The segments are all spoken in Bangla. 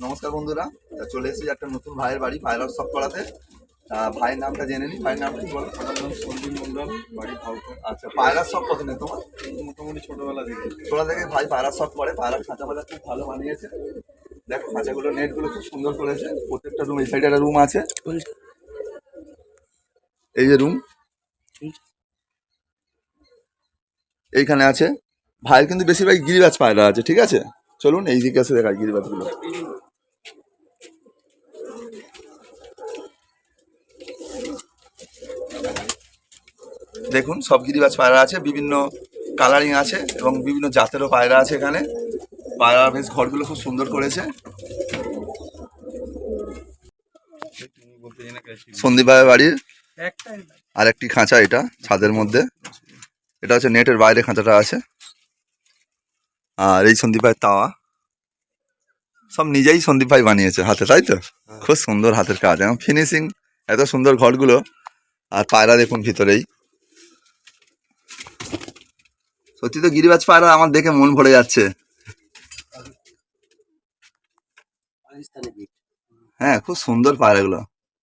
নমস্কার বন্ধুরা চলে এসেছি একটা নতুন ভাইয়ের বাড়ি পায়রার সব করাতে ভাইয়ের নামটা জেনে নি ভাইয়ের নামটা কি বলো? নাম সন্দীপ মন্ডল বাড়ি আচ্ছা পায়রার সব কত নেই তোমার? মোটামুটি ছোটবেলা থেকে। ছোলা থেকে ভাই পায়রার সব করে পায়রার খাঁচা ফাঁচা খুব ভালো বানিয়েছে। দেখো খাঁচাগুলো নেটগুলো খুব সুন্দর করেছে। প্রত্যেকটা রুম এই সাইডে একটা রুম আছে। এই যে রুম এইখানে আছে। ভাইয়ের কিন্তু বেশিরভাগ গিরিবাজ পায়রা আছে ঠিক আছে? চলুন এই দিকে এসে দেখাই গিরিবাজগুলো। দেখুন সব গিরিবাজ পায়রা আছে বিভিন্ন কালারিং আছে এবং বিভিন্ন জাতেরও পায়রা আছে এখানে। পায়রা বেশ ঘরগুলো খুব সুন্দর করেছে। তুমি বলতে জানা গেছি সন্দীপ ভাইয়ের বাড়ির আর একটি খাঁচা এটা ছাদের মধ্যে। এটা হচ্ছে নেটের বাইরে খাঁচাটা আছে। আর এই সন্দীপ ভাইয়ের তাওয়া। সব নিজেই সন্দীপ ভাই বানিয়েছে হাতে তাই তো? খুব সুন্দর হাতের কাজ। এবং ফিনিশিং এত সুন্দর ঘরগুলো। আর পায়রা দেখুন ভিতরেই। সত্যি তো গিরিবাজ পায়রা আমার দেখে মন ভরে যাচ্ছে। হ্যাঁ খুব সুন্দর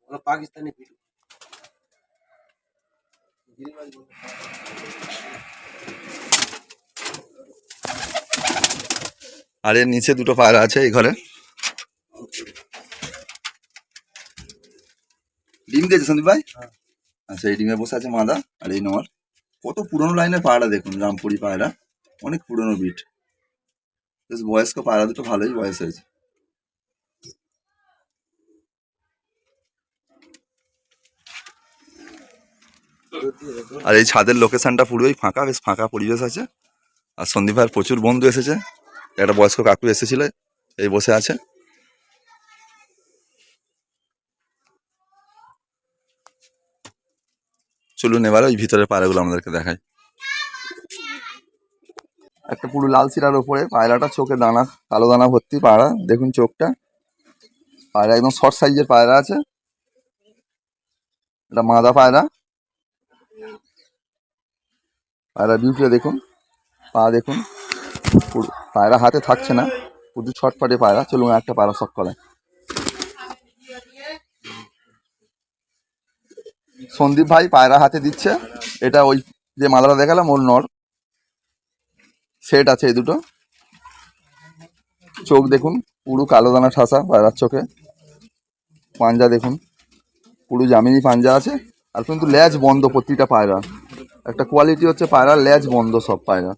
ওরা পাকিস্তানি আর এর নিচে দুটো পায়রা আছে এই ঘরে। ডিম দিয়েছে সন্দীপ ভাই? হ্যাঁ। আচ্ছা এই ডিমে বসে আছে মাদা আর এই নর কত পুরনো লাইনের পায়রা দেখুন, রামপুরি পায়রা, অনেক পুরনো বিট বেশ বয়স্ক পায়রা দুটো ভালোই বয়স হয়েছে। আর এই ছাদের লোকেশনটা পুরোই ফাঁকা, বেশ ফাঁকা পরিবেশ আছে। আর সন্দীপ ভাইয়ের প্রচুর বন্ধু এসেছে। একটা বয়স্ক কাকু এসেছিল, এই বসে আছে। চলুন এবার ওই ভিতরের পায়রাগুলো আমাদেরকে দেখাই। একটা পুরো লাল সিরার ওপরে, পায়রাটা চোখে দানা, কালো দানা ভর্তি পায়রা, দেখুন চোখটা। পায়রা একদম শর্ট সাইজের পায়রা আছে। এটা মাদা পায়রা। পায়রা বিউটিটা দেখুন, পা দেখুন। পায়রা হাতে থাকছে না প্রচুর ছটফটে পায়রা, চলুন একটা পায়রা শখ করে সন্দীপ ভাই পায়রা হাতে দিচ্ছে। এটা ওই যে মালাটা দেখালাম, ওর নর। সেট আছে এই দুটো। চোখ দেখুন, পুরো কালো দানা ঠাসা পায়রার চোখে। পাঞ্জা দেখুন, পুরো জামিনি পাঞ্জা আছে। আর কিন্তু লেজ বন্ধ প্রতিটা পায়রা। একটা কোয়ালিটি হচ্ছে পায়রার লেজ বন্ধ সব পায়রা।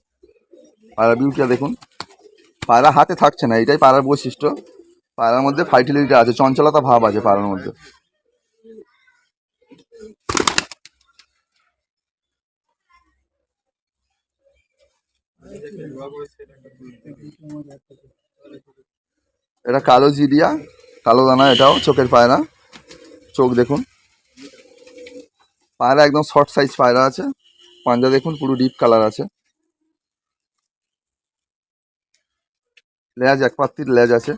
পায়রা বিউটিটা দেখুন। পায়রা হাতে থাকছে না, এটাই পায়রার বৈশিষ্ট্য। পায়রার মধ্যে ফাইটিলিটি আছে, চঞ্চলতা ভাব আছে পায়রার মধ্যে। এটা কালো জিরিয়া কালো দানা এটাও চোখের পায়রা। চোখ দেখুন। পায়রা একদম শর্ট সাইজ পায়রা আছে। পাঞ্জা দেখুন, পুরো ডিপ কালার আছে। লেজ এক পাত্তির লেজ আছে।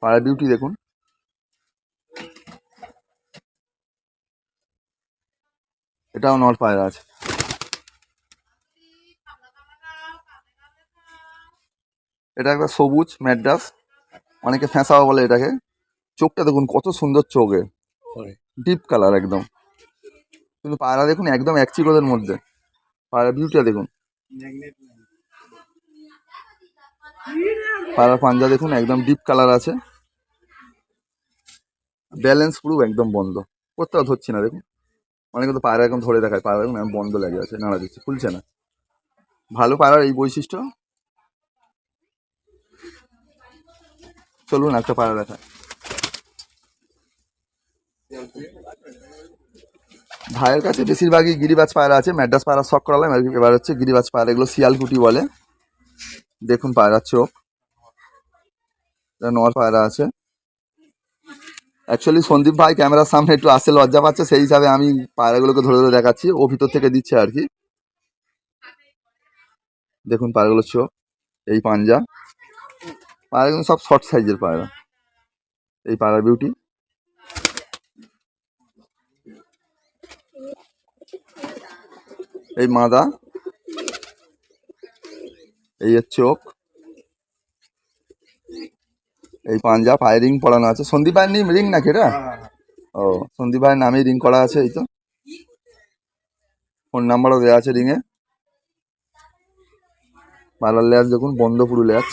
পায়রা বিউটি দেখুন। এটাও নর পায়রা আছে। এটা একটা সবুজ ম্যাড্রাস অনেকে ফেঁসাও বলে এটাকে। চোখটা দেখুন কত সুন্দর চোখে ডিপ কালার একদম। কিন্তু পায়রা দেখুন একদম এক চিরোদের মধ্যে। পায়রা বিউটিটা দেখুন। পায়রার পাঞ্জা দেখুন একদম ডিপ কালার আছে। ব্যালেন্স পুরো একদম বন্ধ। কোথাও ধরছি না দেখুন। অনেকে তো পায়রা একদম ধরে দেখায়। পায়রা দেখুন বন্ধ লেগে আছে নাড়া দিচ্ছে খুলছে না। ভালো পায়রার এই বৈশিষ্ট্য। চলুন, একটা পায়রা দেখা। ভাইয়ের কাছে বেশিরভাগই গিরিবাজ পায়রা আছে, ম্যাড্রাস পায়রা শখ করালাম, এবার- হচ্ছে গিরিবাজ পায়রা, এগুলো শিয়ালকুটি বলে। দেখুন পায়রার চোখ। নর পায়রা আছে। অ্যাকচুয়ালি সন্দীপ ভাই ক্যামেরার সামনে একটু আসতে লজ্জা পাচ্ছে, সেই হিসাবে আমি পায়রাগুলোকে ধরে ধরে দেখাচ্ছি, ও ভিতর থেকে দিচ্ছে আর কি। দেখুন পায়রাগুলোর চোখ, এই পাঞ্জা। পায়রাগুলো সব শর্ট সাইজের পায়রা। এই পায়রা বিউটি এই মাদা। এই এর চোখ এই পাঞ্জা পায়ে রিং পরানো আছে। সন্দীপ ভাইয়ের নিম রিং নাকি এটা? ও, সন্দীপ ভাইয়ের নামেই রিং করা আছে, এই তো। ফোন নাম্বারও দেওয়া আছে রিংয়ে। পাড়ার লেয়ার দেখুন, বন্ধ লেয়ার।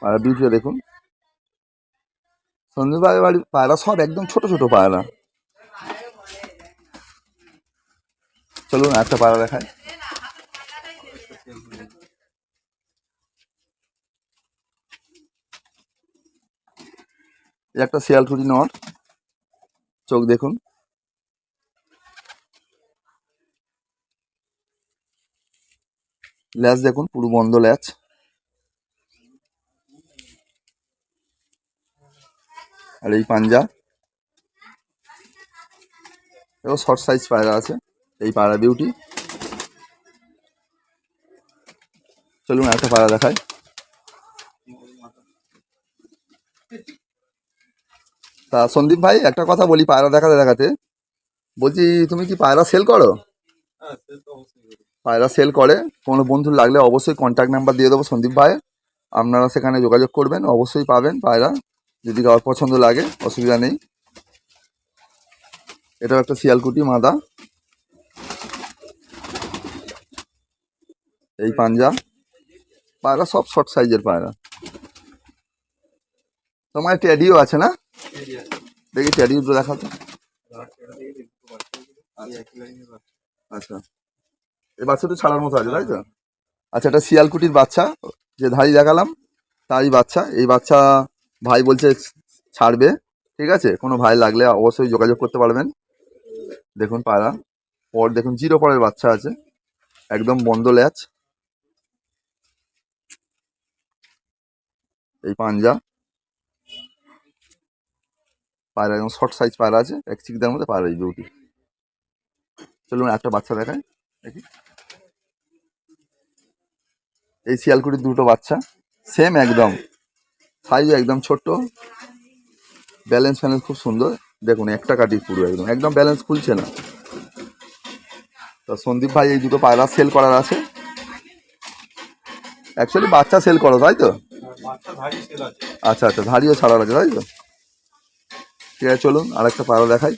পাড়া বিউটিটা দেখুন। ভাইয়ের বাড়ি পায়রা সব একদম ছোট ছোট পায়রা। চলুন একটা পায়রা দেখায় একটা শিয়াল টুটি নট। চোখ দেখুন। ল্যাচ দেখুন, পুরো বন্ধ ল্যাচ। আর এই পাঞ্জা। এবং শর্ট সাইজ পায়রা আছে এই পায়রা বিউটি। চলুন একটা পায়রা দেখায় তা সন্দীপ ভাই একটা কথা বলি পায়রা দেখাতে দেখাতে। বলছি তুমি কি পায়রা সেল করো? হ্যাঁ। পায়রা সেল করে কোনো বন্ধু লাগলে অবশ্যই কন্ট্যাক্ট নাম্বার দিয়ে দেবো সন্দীপ ভাই। আপনারা সেখানে যোগাযোগ করবেন অবশ্যই পাবেন পায়রা। যদি কারোর পছন্দ লাগে, অসুবিধা নেই। এটাও একটা শিয়ালকুটি মাদা। এই পাঞ্জা। পায়রা সব শর্ট সাইজের পায়রা। তোমার ট্যাডিও আছে না? দেখি ট্যাডিও তো দেখাতো। আচ্ছা। এই বাচ্চাটা ছাড়ার মতো আছে, তাই তো? আচ্ছা এটা শিয়ালকুটির বাচ্চা। যে ধাড়ি দেখালাম, তারই বাচ্চা। এই বাচ্চা ভাই বলছে ছাড়বে, ঠিক আছে? কোনো ভাই লাগলে অবশ্যই যোগাযোগ করতে পারবেন। দেখুন পায়রা পর দেখুন জিরো পরের বাচ্চা আছে, একদম বন্ধ ল্যাচ। এই পাঞ্জা। পায়রা একদম শর্ট সাইজ পায়রা আছে, এক চিকদের মধ্যে পায়রা এই বিউটি। চলুন একটা বাচ্চা দেখায় দেখি। এই শিয়ালকুটির দুটো বাচ্চা সেম একদম। সাইজ একদম ছোট্ট। ব্যালেন্স ফ্যালেন্স খুব সুন্দর। দেখুন, একটা কাটি পুরো একদম। একদম ব্যালেন্স খুলছে না। তো সন্দীপ ভাই, এই দুটো পায়রা সেল করার আছে। অ্যাকচুয়ালি বাচ্চা সেল করো, তাই তো। আচ্ছা আচ্ছা ধাড়িও ছাড়ার আছে, তাই তো? ঠিক আছে, চলুন আর একটা পায়রা দেখাই।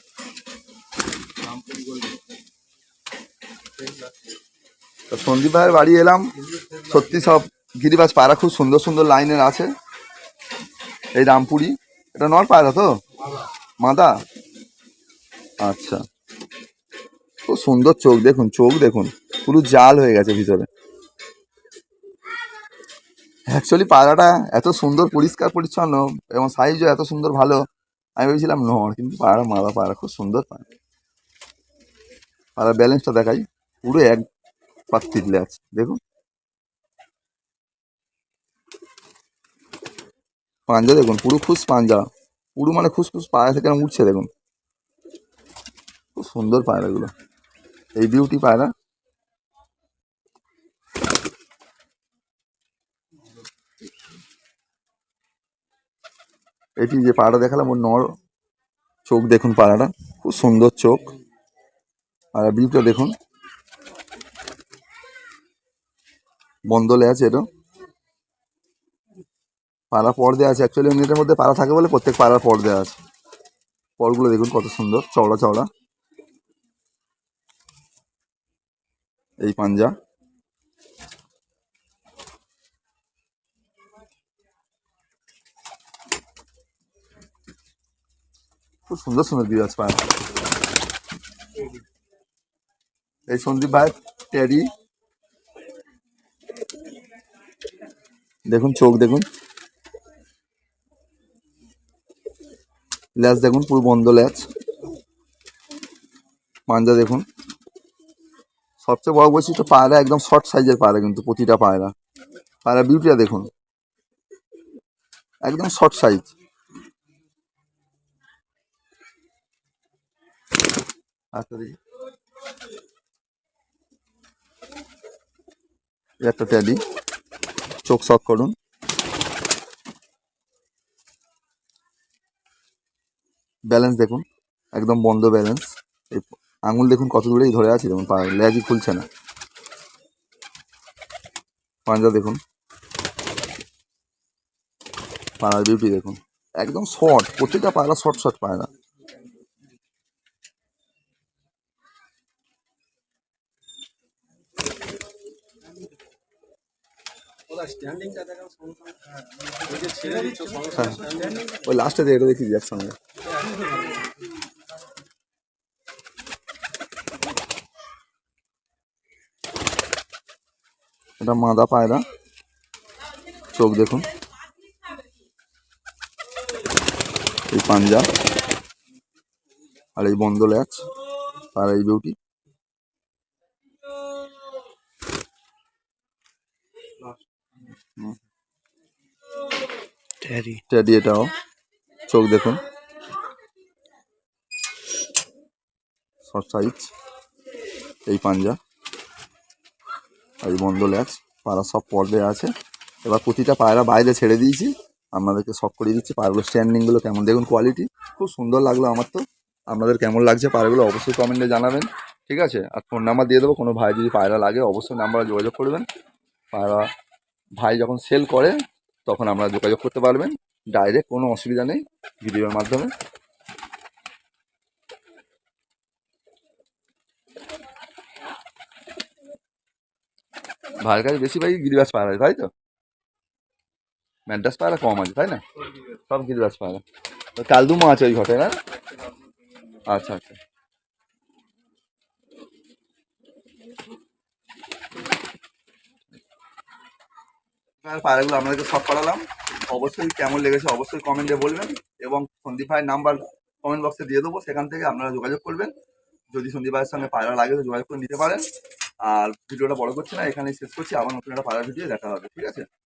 সন্দীপ ভাইয়ের বাড়ি এলাম। সত্যি সব গিরিবাজ পায়রা খুব সুন্দর সুন্দর লাইনের আছে। এই রামপুরি? এটা নর পায়রা তো? মাদা? আচ্ছা। খুব সুন্দর চোখ, দেখুন চোখ দেখুন। পুরো জাল হয়ে গেছে ভিতরে। অ্যাকচুয়ালি পায়রাটা এত সুন্দর, পরিষ্কার, পরিচ্ছন্ন এবং সাইজও এত সুন্দর, ভালো। আমি ভেবেছিলাম নর, কিন্তু পায়রা মাদা, পায়রা খুব সুন্দর পায়রা পায়রা ব্যালেন্সটা দেখাই। পুরো এক পাত্তির ল্যাচ দেখুন। পাঞ্জা দেখুন, পুরো খুশ পাঞ্জা। পুরো মানে খুসখুস পায়রা থেকে উঠছে, দেখুন। খুব সুন্দর পায়রাগুলো এই বিউটি পায়রা। এটি যে পায়রা দেখালাম, ওর নর চোখ দেখুন পায়রাটা। খুব সুন্দর চোখ। আর বিউটিটা দেখুন। বন্ধ আছে এটা। পাড়া পর দেওয়া আছে অ্যাকচুয়ালি নেটের মধ্যে পাড়া থাকে বলে প্রত্যেক পাড়ার পর দেওয়া আছে। পরগুলো দেখুন কত সুন্দর, চওড়া চওড়া। এই পাঞ্জা। খুব সুন্দর সুন্দর বিরাজ পায় এই সন্দীপ ভাই টেরি দেখুন, চোখ দেখুন। ল্যাচ দেখুন, পুরো বন্ধ ল্যাচ পাঞ্জা দেখুন। সবচেয়ে বড় বৈশিষ্ট্য পায়রা একদম শর্ট সাইজের পায়রা কিন্তু, প্রতিটা পায়রা। পায়রা বিউটিটা দেখুন। একদম শর্ট সাইজ আচ্ছা দেখি। একটা ট্যাডি চোখ শক করুন। ব্যালেন্স দেখুন, একদম বন্ধ ব্যালেন্স এই আঙুল দেখুন কত দূরেই ধরে আছে পা- লেজই খুলছে না। পাঞ্জা দেখুন। পায়রা বিউটি দেখুন। একদম শর্ট প্রত্যেকটা পায়রা। শর্ট শর্ট সঙ্গে ওই লাস্টে এটা দেখি একসঙ্গে এটা মাদা পায়রা। চোখ দেখুন। এই পাঞ্জা আর এই বন্ধ ল্যাচ আর এই বিউটি ট্যারি টেডি এটাও। চোখ দেখুন। শর্ট সাইজ, এই পাঞ্জা, এই বন্ধ ল্যাচ পায়রা সব পর্বে আছে। এবার প্রতিটা পায়রা বাইরে ছেড়ে দিয়েছি। আপনাদেরকে সব করে দিচ্ছি পায়রাগুলো স্ট্যান্ডিংগুলো কেমন, দেখুন কোয়ালিটি খুব সুন্দর লাগল আমার তো। আপনাদের কেমন লাগছে পায়রাগুলো অবশ্যই কমেন্টে জানাবেন, ঠিক আছে? আর ফোন নাম্বার দিয়ে দেবো, কোনো ভাই যদি পায়রা লাগে অবশ্যই নাম্বারে যোগাযোগ করবেন। পায়রা ভাই যখন সেল করে, তখন আপনারা যোগাযোগ করতে পারবেন। ডাইরেক্ট কোনো অসুবিধা নেই ভিডিওর মাধ্যমে। ভাইয়ের কাছে বেশি ভাই গিরিবাস পায়রা তাই তো? ম্যান্টাস পায়রা কম আছে, তাই না? সব গিরিবাস পায়রা তো কালদুমা আছে ওই ঘটে না? আচ্ছা আচ্ছা। পায়রাগুলো আপনাদেরকে সব করালাম অবশ্যই কেমন লেগেছে অবশ্যই কমেন্টে বলবেন এবং সন্দীপ ভাইয়ের নাম্বার কমেন্ট বক্সে দিয়ে দেবো। সেখান থেকে আপনারা যোগাযোগ করবেন। যদি সন্দীপ ভাইয়ের সঙ্গে পায়রা লাগে তো যোগাযোগ করে নিতে পারেন। আর ভিডিওটা বড় করছি না, এখানেই শেষ করছি। আবার নতুন একটা পাড়ার ভিডিও দেখা হবে, ঠিক আছে?